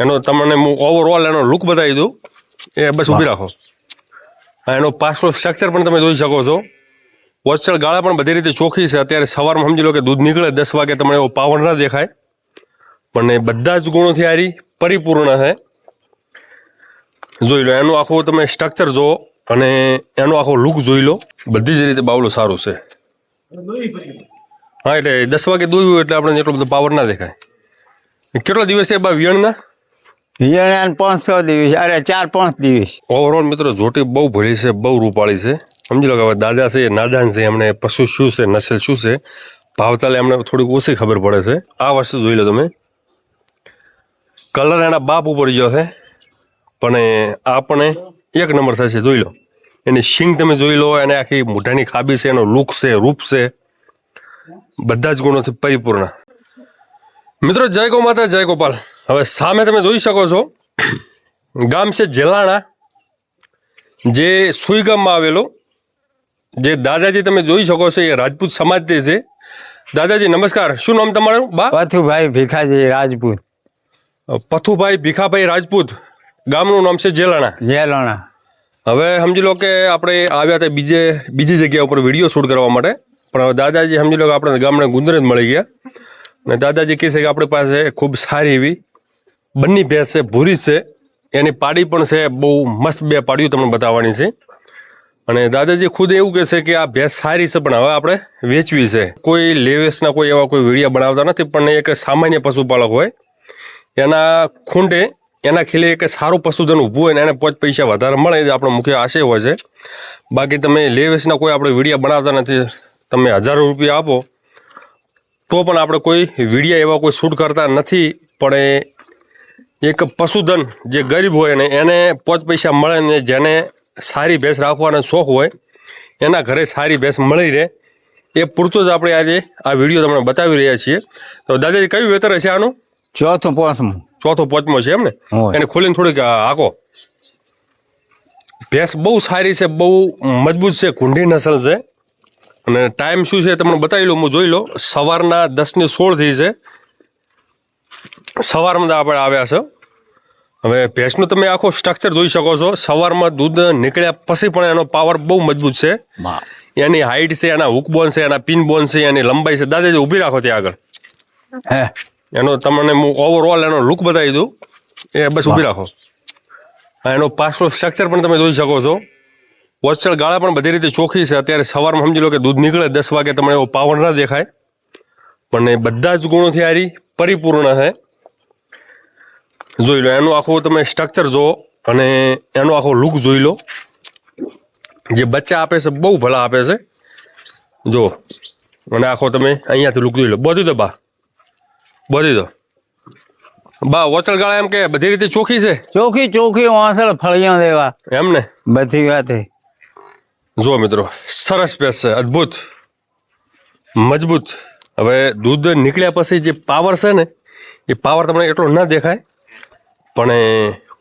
એનો તમને હું ઓવરઓલ એનો લુક બતાવી દઉં. એ બસ ઊભી રાખો. હા, એનો પાછો સ્ટ્રક્ચર પણ તમે જોઈ શકો છો. વોચળ ગાળા પણ બધી રીતે ચોખ્ખી છે. અત્યારે સવારમાં સમજી લો કે દૂધ નીકળે દસ વાગે તમને એવો પાવર ના દેખાય. પણ એ બધા જ ગુણોથી આરી પરિપૂર્ણ છે. જોઈ લો એનું આખું તમે સ્ટ્રક્ચર જુઓ અને એનો આખો લુક જોઈ લો. બધી જ રીતે બાવલું સારું છે. હા એટલે દસ વાગે દોયું એટલે આપણે એટલો બધો પાવર ના દેખાય. કેટલા દિવસે બા વિયણના? હિયાણા છ દિવસ, અરે ચાર પાંચ દિવસ. ઓવરઓલ મિત્રો જોટી બહુ ભળી છે, બહુ રૂપાળી છે. સમજી લો કે હવે દાદા છે, નાદાન છે, એમને પશુ શું છે, નસલ શું છે, ભાવતાલે એમને થોડીક ઓછી ખબર પડે છે. આ વસ્તુ જોઈ લો તમે. કલર એના બાપ ઉપર ગયો છે, પણ આ પણ એક નંબર થશે જોઈ લો. એની શિંગ તમે જોઈ લો, એને આખી મોઢાની ખાબી છે, એનો લુક છે, રૂપ છે. બધા જ ગુણોથી પરિપૂર્ણ. મિત્રો જય ગો માતા જય ગોપાલ. હવે સામે તમે જોઈ શકો છો ગામ છે જેલાણા જે સુઈ ગામમાં આવેલો જે દાદાજી તમે જોઈ શકો છો એ રાજપૂત સમાજ તે છે. દાદાજી નમસ્કાર. શું નામ તમારું? બા? પથુભાઈ ભીખાજી રાજપૂત. પથુભાઈ ભીખાભાઈ રાજપૂત. ગામનું નામ છે જેલાણા. જેલાણા. હવે સમજી લો કે આપણે આવ્યા હતા બીજે બીજી જગ્યા ઉપર વીડિયો શૂટ કરવા માટે. પણ હવે દાદાજી સમજી લો કે આપણે ગામડે ગુંદર જ મળી ગયા. અને દાદાજી કહે છે કે આપણી પાસે ખૂબ સારી એવી બંને ભેંસ છે, ભૂરી છે. એની પાડી પણ છે, બહુ મસ્ત બે પાડીઓ તમને બતાવવાની છે. અને દાદાજી ખુદ એવું કહે છે કે આ ભેંસ સારી છે, પણ હવે આપણે વેચવી છે. કોઈ લેવેસના કોઈ એવા કોઈ વીડિયો બનાવતા નથી, પણ એક સામાન્ય પશુપાલક હોય, એના ખૂંટે, એના ખીલે એક સારું પશુધન ઊભું હોય ને એને પાંચ પૈસા વધારે મળે, એ આપણો મુખ્ય આશય હોય છે. બાકી તમે લેવેસના કોઈ આપણે વિડીયા બનાવતા નથી, તમે હજારો રૂપિયા આપો, તો પણ આપણે કોઈ વિડીયા એવા કોઈ શૂટ કરતા નથી, પણ એક પશુધન જે ગરીબ હોય ને એને પાંચ પૈસા મળે ને જેને સારી ભેંસ રાખવાનો શોખ હોય એના ઘરે સારી ભેંસ મળી રહે. એ પૂરતું જ આપણે આજે આ વીડિયો તમને બતાવી રહ્યા છીએ. તો દાદાજી કયું વેતર હશે આનું? ચોથું પાંચમું. ચોથો પાંચમો છે એમ ને? એને ખોલીને થોડીક હાકો ભેંસ બહુ સારી છે બહુ મજબૂત છે કુંઢી નસલ છે. અને ટાઈમ શું છે તમને બતાવી લો હું જોઈ લો સવારના દસ ને સોળ થઈ છે. સવારમાં આપણે આવ્યા છે. હવે ભેંસનું તમે આખો સ્ટ્રક્ચર જોઈ શકો છો. સવારમાં દૂધ નીકળ્યા પછી પણ એનો પાવર બહુ મજબૂત છે. એની હાઈટ છે એના હુક બોન છે એના પિન બોન છે એની લંબાઈ છે. દાદાજી ઊભી રાખો ત્યાં આગળ. હે. એનો તમને હું ઓવરઓલ એનો લુક બતાવી દઉં. એ બસ ઊભી રાખો. હા, એનો પાછળ સ્ટ્રક્ચર પણ તમે જોઈ શકો છો. વોચળ ગાળા પણ બધી રીતે ચોખ્ખી છે. અત્યારે સવારમાં સમજી લો કે દૂધ નીકળે દસ વાગે તમને એવો પાવર ના દેખાય. પણ એ બધા જ ગુણોથી આરી પરિપૂર્ણ છે. જોઈ લો એનું આખું તમે સ્ટ્રક્ચર જુઓ અને એનો આખો લુક જોઈ લો. જે બચ્ચા આપે છે બહુ ભલા આપે છે. જો અને આખો તમે અહીંયાથી લુક જોઈ લો. બધું તો બા બધી દો બા વોચળ ગાળા એમ કે બધી રીતે ચોખ્ખી છે? ચોખી ચોખી વાસળ ફળિયા દેવા. એમ ને? બધી વાતે. જુઓ મિત્રો સરસ પેસ છે અદ્ભુત. મજબૂત. હવે દૂધ નીકળ્યા પછી જે પાવર છે ને એ પાવર તમને એટલો ના દેખાય. પણ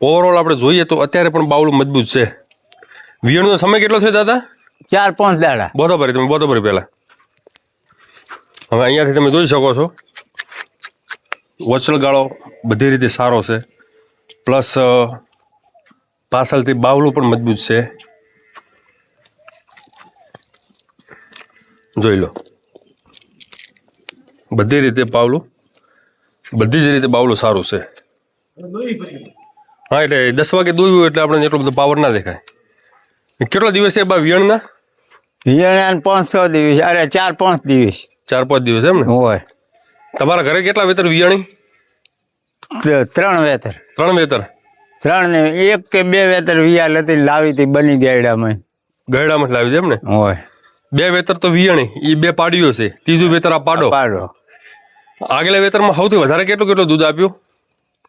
ઓવરઓલ આપણે જોઈએ તો અત્યારે પણ બાવલું મજબૂત છે. વિયણનો સમય કેટલો થયો દાદા? ચાર પાંચ દાડા. બરોબર તમે બરોબર પહેલાં. હવે અહીંયાથી તમે જોઈ શકો છો. વચલ ગાળો બધી રીતે સારો છે. પ્લસ પાછળથી બાવલું પણ મજબૂત છે. જોઈ લો. બધી રીતે પાવલું બધી જ રીતે બાવલું સારું છે. હા એટલે દસ વાગે દોયું એટલે આપણે એટલો બધો પાવર ના દેખાય. કેટલા દિવસ છે બા વિયણના પાંચ છ દિવસ અરે ચાર પાંચ દિવસ. ચાર પાંચ દિવસ એમ ને? હોય. તમારા ઘરે કેટલા વેતર વિયાણી ત્રણ વેતર. ત્રણ વેતર? ત્રણ ને એક કે બે વેતર વિયાલ હતી લાવી હતી બની ગયડામાં. ગયડામાં લાવી એમ ને? હોય. બે વેતર તો વિયાણી એ બે પાડીઓ છે. ત્રીજું વેતર આ પાડો. પાડો. આગલા વેતરમાં સૌથી વધારે કેટલું કેટલું દૂધ આપ્યું?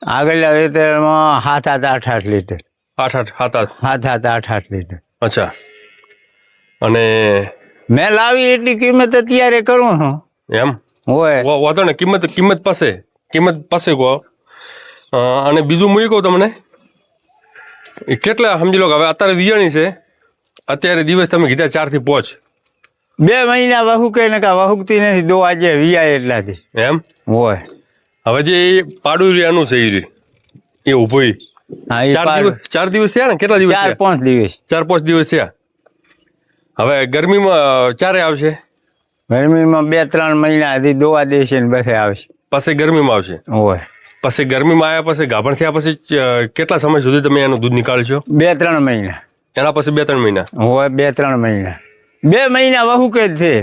આગળના વેતરમાં હાથ હાથ આઠ આઠ લીટર. આઠ આઠ સાત આઠ. હાથ હાથ આઠ આઠ લીટર. અચ્છા. અને મેં લાવી એટલી કિંમત અત્યારે કરું છું. એમ? હોય. વાંધો ને કિંમત કિંમત પાસે કિંમત પાસે કહો. અને બીજું મૂકી કહું તમને. એ કેટલા સમજી લો કે હવે અત્યારે વિયાણી છે. અત્યારે દિવસ તમે કીધા ચારથી પહોંચ બે મહિના વહુકે ને કા વહુકતી નથી દો આજે વિયા એટલાથી. એમ? હોય. હવે જે પાડુરિયાનું પાડું છે એ ઊભો હા એ ચાર દિવસ ચાર દિવસ થયા ને? કેટલા દિવસ ચાર પાંચ દિવસ. ચાર પાંચ દિવસ થયા. હવે ગરમીમાં ચારે આવશે? ગરમીમાં બે ત્રણ મહિના હજી દોવા દેશે ને બસે આવશે. પછી ગરમીમાં આવશે? હોય. પછી ગરમીમાં આવ્યા પછી ગાભણ થયા પછી કેટલા સમય સુધી તમે એનું દૂધ નીકાળશો? બે ત્રણ મહિના. એના પછી બે ત્રણ મહિના? હોય બે ત્રણ મહિના. બે મહિના વહુ કે છે.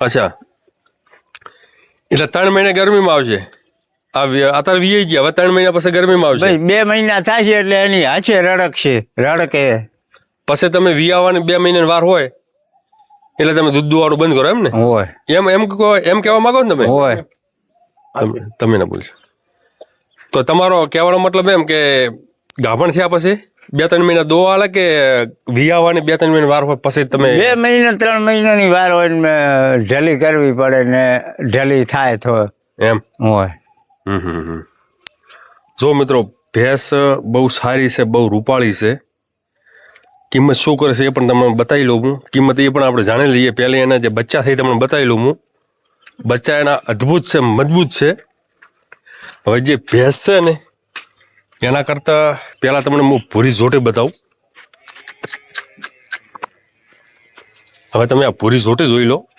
અચ્છા. એટલે ત્રણ મહિને ગરમીમાં આવશે? અત્યારે વીઆઈ ગયા હવે ત્રણ મહિના પછી ગરમીમાં આવશે ભાઈ બે મહિના થશે એટલે એની હાચે રડકશે રડકે. પછી તમે વી આવવાની બે મહિનાની વાર હોય એટલે તમે દૂધ દુવાનું બંધ કરો એમ ને હોય. એમ એમ એમ કહેવા માંગો ને તમે? હોય. તમે ના બોલશો. તો તમારો કહેવાનો મતલબ એમ કે ગાભણ થયા પછી બે ત્રણ મહિના દો આલે કે વિયાવાની બે ત્રણ મહિના વાર હોય પછી તમે બે મહિના ત્રણ મહિનાની વાર હોય ને ઢેલી કરવી પડે ને ઢેલી થાય તો. એમ. હોય. જો મિત્રો, ભેંસ બહુ સારી છે, બહુ રૂપાળી છે. કિંમત શું કરે છે એ પણ તમને બતાવી લઉં હું કિંમત એ પણ આપણે જાણી લઈએ. પહેલાં એના જે બચ્ચા થઈ તમને બતાવી લઉં હું. બચ્ચા એના અદ્ભુત છે, મજબૂત છે. હવે જે ભેંસ છે ને, એના કરતાં પહેલાં તમને હું ભૂરી જોટે બતાવું. હવે તમે આ ભૂરી જોટે જોઈ લો.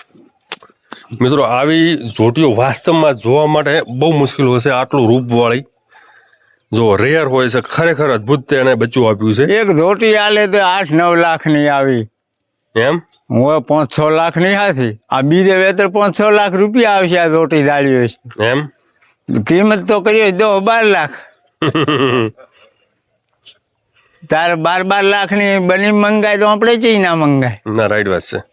મિત્રો આવી ઝોટીઓ વાસ્તવમાં જોવા માટે બહુ મુશ્કેલ હોય છે આટલું રૂપવાળી. જો રેર હોય છે ખરેખર અદ્ભુત તેને બચ્ચું આપ્યું છે. એક ધોટી આલે તો આઠ નવ લાખની આવી. એમ? હું પાંચ છ લાખની હાથી. આ બીજે વેતર પાંચ છ લાખ રૂપિયા આવશે આ ધોટી દાળીઓ એમ? કિંમત તો કરી દો બાર લાખ. તારે બાર બાર લાખની બની મંગાય તો આપણે ચી ના મંગાય. ના રાઈટ વાત છે.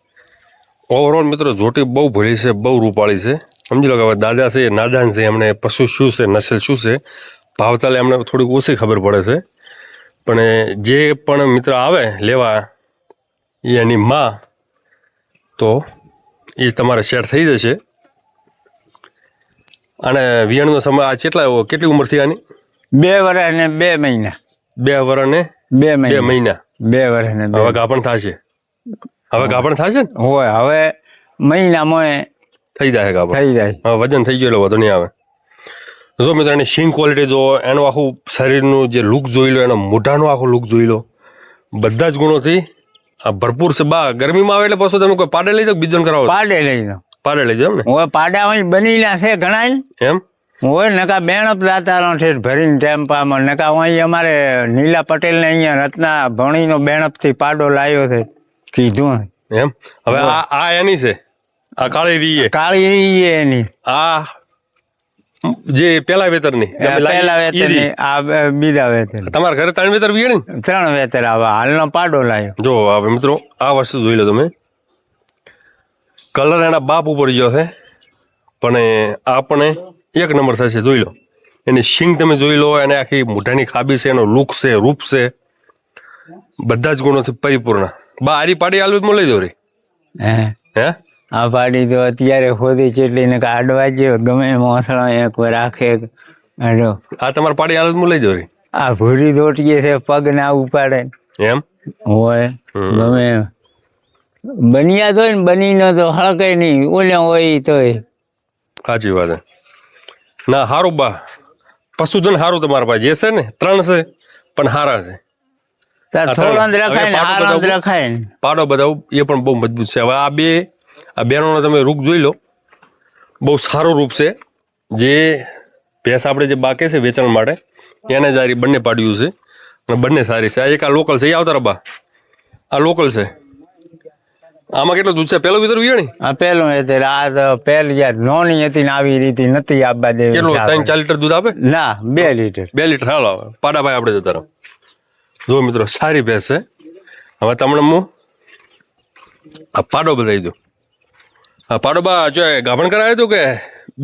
ઓવરઓલ મિત્રો જોટી બહુ ભરી છે બહુ રૂપાળી છે. સમજી લો કે હવે દાદા છે નાદાન છે એમને પશુ શું છે નસલ શું છે ભાવતાલે એમને થોડીક ઓછી ખબર પડે છે. પણ જે પણ મિત્ર આવે લેવા એ એની માં તો એ તમારે શેર થઈ જશે. અને વિયાણનો સમય આ કેટલા કેટલી ઉંમર થઈ આની? બે વર્ષ ને બે મહિના. બે વર્ષ ને બે બે મહિના. મહિના બે વર્ષ ને હવે ગાપણ થશે. હવે ગાભણ થશે ને? હોય હવે મહિનામાં થઈ જાય ગાભણ. થઈ જાય. હવે વજન થઈ ગયું એટલે વધુ નહીં આવે. જો મિત્રો એની સિંગ ક્વોલિટી જો એનું આખું શરીરનું જે લુક જોઈ લો એનો મોઢાનો આખો લુક જોઈ લો. બધા જ ગુણોથી આ ભરપૂર છે. બા ગરમીમાં આવે એટલે પાછું તમે કોઈ પાડે લઈ જાઓ કે કરાવો? પાડે લઈ જાઓ. પાડે લઈ જાઓ ને? હવે પાડા અહીં બનીના છે ઘણા એમ? હોય નકા બેણપ દાતારો છે ભરીને ટેમ્પામાં નકા અહીં અમારે નીલા પટેલને અહીંયા રત્ના ભણીનો બેણપથી પાડો લાવ્યો છે. કીધું એમ. હવે આ આ એની છે? આ કાળી રીએ કાળી ઈ એની. આ જે પેલા વેતરની? આ પેલા વેતર રીએ. આ બીજા વેતર તમારા ઘરે ત્રણ વેતર વીણી ને ત્રણ વેતર આવે હાલનો પાડો લાયો. જો હવે મિત્રો આ વસ્તુ જોઈ લો તમે. કલર એના બાપ ઉપર ગયો છે પણ આપણે એક નંબર થશે જોઈ લો. એની શિંગ તમે જોઈ લો એને આખી મોઢાની ખાબી છે એનો લુક છે રૂપ છે. બધા જ ગુણોથી પરિપૂર્ણ. બા આરી પાડી આલુ મળી દો રે. હે? હે? આ પાડી તો અત્યારે ખોદી ચેટલી ને કાઢવા જેવો ગમે મોસળો એક રાખે અડો આ તમારે પાડી આલુ મળી દો રે. આ ભૂરી દોટીએ છે પગ ના ઉપાડે. એમ? હોય ગમે બનિયા તો ને બનીનો તો હળકે નહીં. ઓલે હોય તોય. સાચી વાત ના સારું બા. પશુધન સારું તમારા પાસે. જે છે ને ત્રણ છે પણ સારા છે. પાડો બતાવું એ પણ બહુ મજબૂત છે. હવે આ બે આ બહેનોનો તમે રૂપ જોઈ લો. બહુ સારું રૂપ છે. જે ભેંસ આપણે જે બાકે છે વેચાણ માટે એને જ બંને પાડ્યું છે. અને બંને સારી છે. આ એક આ લોકલ છે. એ આવતા રબા આ લોકલ છે. આમાં કેટલું દૂધ છે? પેલું વિતર વિયાણી આ પેલું એ તે આ પહેલી યાર નોની હતી ને આવી રીતે નથી આપવા દેવી કેટલું? ત્રણ ચાર લીટર દૂધ આપે? ના બે લીટર. બે લીટર. હાલો. પાડાભાઈ આપણે જતા રહો. જો મિત્રો સારી ભેંસ છે. હવે તમને હું આ પાડો બતાવી દઉં. પાડો બા જો ગાભણ કરાવ્યું હતું કે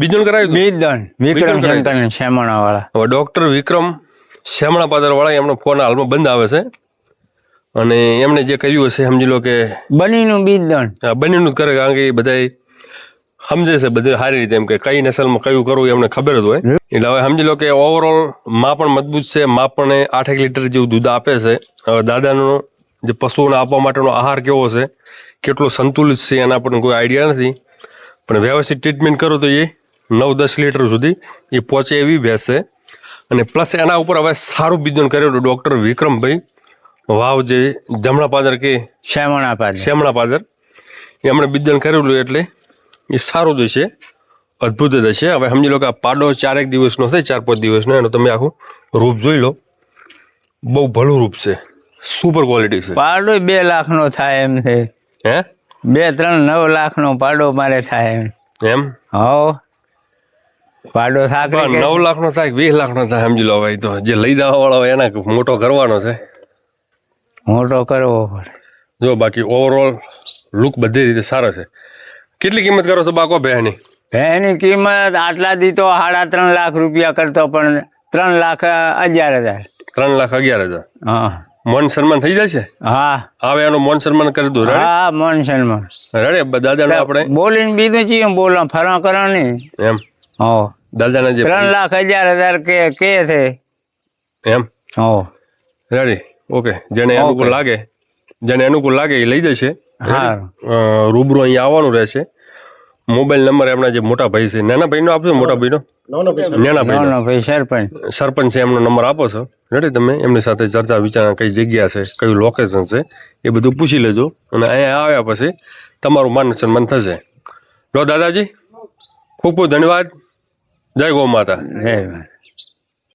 બીજું કરાયું બીજણ વિક્રમ શેમાણા વાળા હવે ડૉક્ટર વિક્રમ શેમણા પાદર વાળા એમનો ફોન હાલમાં બંધ આવે છે. અને એમણે જે કર્યું હશે સમજી લો કે બનીનું બીજન હા બંનેનું કરે કારણ કે એ બધા સમજે છે બધું સારી રીતે એમ કે કઈ નસલમાં કયું કરવું એમને ખબર જ હોય. એટલે હવે સમજી લો કે ઓવરઓલમાં પણ મજબૂત છે માં પણ એ આઠેક લીટર જેવું દૂધ આપે છે. હવે દાદાનો જે પશુઓને આપવા માટેનો આહાર કેવો છે કેટલો સંતુલિત છે એના પણ કોઈ આઈડિયા નથી. પણ વ્યવસ્થિત ટ્રીટમેન્ટ કરો તો એ નવ દસ લીટર સુધી એ પહોંચે એવી ભેંસ. છે અને પ્લસ એના ઉપર હવે સારું બીજન કર્યું ડૉક્ટર વિક્રમભાઈ વાવ જે જમણા પાદર કે શ્યામણા પાદર. શ્યામણા પાદર. એમણે બીજન કરેલું એટલે એ સારું જ છે અદ્ભુત જ હશે હવે સમજી લો કે આ પાડો ચારેક દિવસનો થાય ચાર પાંચ દિવસનો એનો તમે આખું રૂપ જોઈ લો. બહુ ભલું રૂપ છે. સુપર ક્વોલિટી છે. પાડો બે લાખનો થાય એમ છે. હે? બે ત્રણ નવ લાખનો પાડો મારે થાય એમ. એમ? હો પાડો થાય પણ નવ લાખનો થાય વીસ લાખનો થાય સમજી લો ભાઈ તો. જે લઈ દેવા વાળો હોય એના મોટો કરવાનો છે. મોટો કરવો પડે. જો બાકી ઓવરઓલ લુક બધી રીતે સારો છે. કેટલી કિંમત કરો છો બાકો ભેની ભેની કિંમત આટલા દી તો સાડા ત્રણ લાખ રૂપિયા કરતો પણ ત્રણ લાખ અગિયાર હજાર. ત્રણ લાખ અગિયાર હજાર? હા. મન સન્માન થઈ જશે? હા. આવે એનું મન સન્માન કરી દઉં હા સન્માન. રડે? દાદાનું આપણે બોલીને બીજું ચીયું બોલો ફરા કરો નહીં એમ. હો. દાદાના જે ત્રણ લાખ અગિયાર હજાર કે કે છે? એમ? હો. રડે? ઓકે. જેને અનુકૂળ લાગે જેને અનુકૂળ લાગે એ લઈ જશે. હા. રૂબરૂ અહીંયા આવવાનું રહેશે. મોબાઈલ નંબર એમના જે મોટા ભાઈ છે નાના ભાઈનો આપશો મોટા ભાઈનો? નાના ભાઈ નો ભાઈ સરપંચ. સરપંચ છે એમનો નંબર આપો છો. રેડી તમે? એમની સાથે ચર્ચા વિચારણા કઈ જગ્યા છે કયું લોકેશન છે એ બધું પૂછી લેજો. અને અહીંયા આવ્યા પછી તમારું માન સન્માન થશે. લો દાદાજી ખૂબ ખૂબ ધન્યવાદ. જય ગૌ માતા. જય માતા.